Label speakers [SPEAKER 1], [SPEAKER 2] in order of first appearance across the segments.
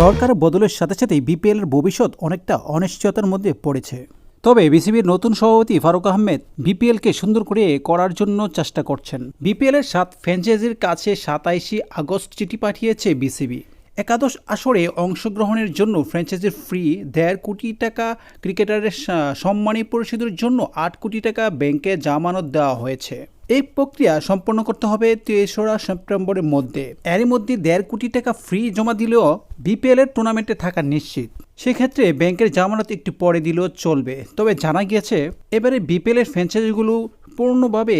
[SPEAKER 1] সরকার বদলের সাথে সাথেই বিপিএল এর ভবিষ্যৎ অনেকটা অনিশ্চয়তার মধ্যে পড়েছে। তবে বিসিবির নতুন সভাপতি ফারুক আহমেদ বিপিএলকে সুন্দর করে করার জন্য চেষ্টা করছেন। বিপিএল এর সাত ফ্র্যাঞ্চাইজির কাছে সাতাইশে আগস্ট চিঠি পাঠিয়েছে বিসিবি। একাদশ আসরে অংশগ্রহণের জন্য ফ্র্যাঞ্চাইজির ফ্রি দেড় কোটি টাকা ক্রিকেটারের সম্মানী পরিশোধের জন্য আট কোটি টাকা ব্যাংকে জামানত দেওয়া হয়েছে। এই প্রক্রিয়া সম্পন্ন করতে হবে তেসরা সেপ্টেম্বরের মধ্যে। এরই মধ্যে দেড় কোটি টাকা ফ্রি জমা দিলেও বিপিএল এর টুর্নামেন্টে থাকা নিশ্চিত। সেক্ষেত্রে ব্যাংকের জামানত একটু পরে দিলেও চলবে। তবে জানা গিয়েছে, এবারে বিপিএল এর ফ্র্যাঞ্চাইজিগুলো পূর্ণভাবে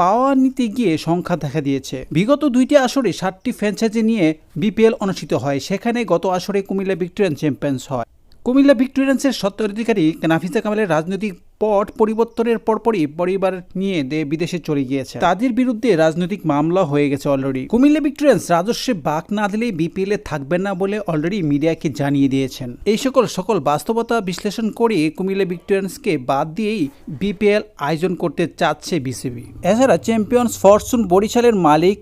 [SPEAKER 1] পাওয়া নিতে গিয়ে সংখ্যা দেখা দিয়েছে। বিগত দুইটি আসরে সাতটি ফ্র্যাঞ্চাইজি নিয়ে বিপিএল অনুষ্ঠিত হয়। সেখানে গত আসরে কুমিল্লা ভিক্টোরিয়ান চ্যাম্পিয়ন্স হয়। কুমিল্লা ভিক্টোরিয়ান্সের স্বত্বাধিকারী নাফিসা কামালের রাজনৈতিক পট পরিবর্তনের পরপরই পরিবার নিয়ে বিদেশে চলে গিয়েছে। তাদের বিরুদ্ধে রাজনৈতিক মামলা হয়ে গেছে অলরেডি। কুমিল্লা ভিক্টোরিয়ান্স রাজস্বে বাক না দিলেই বিপিএল এ থাকবেন না বলে অলরেডি মিডিয়াকে জানিয়ে দিয়েছেন। এই সকল সকল বাস্তবতা বিশ্লেষণ করে কুমিল্লা ভিক্টোরিয়ান্সকে বাদ দিয়েই বিপিএল আয়োজন করতে চাচ্ছে বিসিবি। এছাড়া চ্যাম্পিয়ন্স ফরচুন বরিশালের মালিক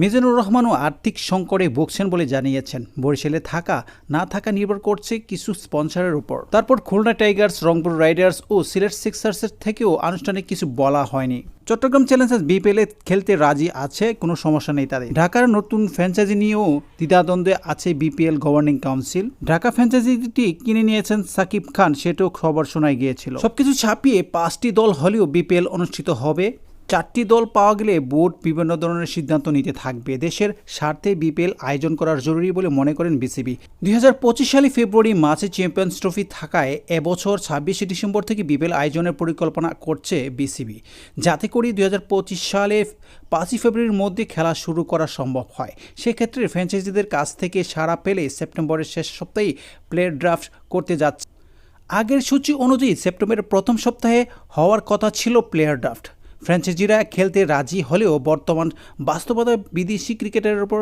[SPEAKER 1] মিজানুর রহমানও আর্থিক সংকটে ভুগছেন বলে জানিয়েছেন। বরিশালে থাকা, না থাকা নির্ভর করছে কিছু স্পন্সরের উপর। তারপর খুলনা টাইগার্স, রংপুর রাইডার্স ও সিলেট সিক্সার্সের থেকেও আনুষ্ঠানিক কিছু বলা হয়নি। চট্টগ্রাম চ্যালেঞ্জার্স বিপিএল এ খেলতে রাজি আছে, কোনো সমস্যা নেই তাদের। ঢাকার নতুন ফ্র্যাঞ্চাইজি নিয়েও দ্বিধাদ্বন্দ্বে আছে বিপিএল গভর্নিং কাউন্সিল। ঢাকা ফ্র্যাঞ্চাইজিটি কিনে নিয়েছেন সাকিব খান, সেটাও খবর শোনায় গিয়েছিল। সবকিছু ছাপিয়ে পাঁচটি দল হলেও বিপিএল অনুষ্ঠিত হবে। চারটি দল পাওয়া গেলে বোর্ড বিভিন্ন ধরনের সিদ্ধান্ত নিতে থাকবে। দেশের স্বার্থে বিপিএল আয়োজন করার জরুরি বলে মনে করেন বিসিবি। দুই সালে ফেব্রুয়ারি মাসে চ্যাম্পিয়ন্স ট্রফি থাকায় এবছর ছাব্বিশে ডিসেম্বর থেকে বিপিএল আয়োজনের পরিকল্পনা করছে বিসিবি। যাতে করে দুই হাজার পঁচিশ সালে পাঁচই ফেব্রুয়ারির মধ্যে খেলা শুরু করা সম্ভব হয়। সেক্ষেত্রে ফ্র্যাঞ্চাইজিদের কাছ থেকে সাড়া পেলে সেপ্টেম্বরের শেষ সপ্তাহেই প্লেয়ার ড্রাফট করতে যাচ্ছে। আগের সূচি অনুযায়ী সেপ্টেম্বরের প্রথম সপ্তাহে হওয়ার কথা ছিল প্লেয়ার ড্রাফট। ফ্র্যাঞ্চাইজিরা খেলতে রাজি হলেও বর্তমান বাস্তবতায় বিদেশি ক্রিকেটের ওপর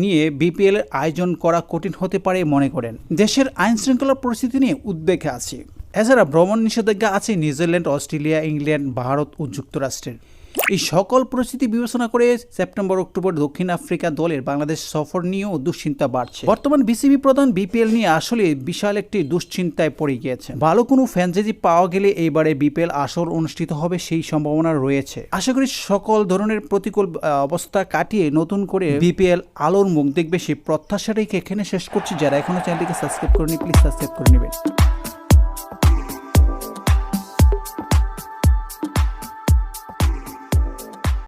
[SPEAKER 1] নিয়ে বিপিএল আয়োজন করা কঠিন হতে পারে মনে করেন। দেশের আইন শৃঙ্খলা পরিস্থিতি নিয়ে উদ্বেগে আছে। এছাড়া ভ্রমণ নিষেধাজ্ঞা আছে New Zealand, Australia, England, Bharat ও যুক্তরাষ্ট্রের। এই সকল পরিস্থিতি বিবেচনা করে সেপ্টেম্বর, অক্টোবর দক্ষিণ আফ্রিকা দলের বাংলাদেশ সফর নিয়েও দুশ্চিন্তা বাড়ছে। বর্তমান বিসিবি প্রধান বিপিএল নিয়ে আসলে বিশাল একটি দুশ্চিন্তায় পড়ে গিয়েছে। ভালো কোনো ফ্র্যাঞ্চাইজি পাওয়া গেলে এইবারে বিপিএল আসর অনুষ্ঠিত হবে সেই সম্ভাবনা রয়েছে। আশা করি সকল ধরনের প্রতিকূল অবস্থা কাটিয়ে নতুন করে বিপিএল আলোর মুখ দেখবে সেই প্রত্যাশা রেখে এখানে শেষ করছি। যারা এখনও চ্যানেলটিকে সাবস্ক্রাইব করেনি প্লিজ সাবস্ক্রাইব করে নেবেন।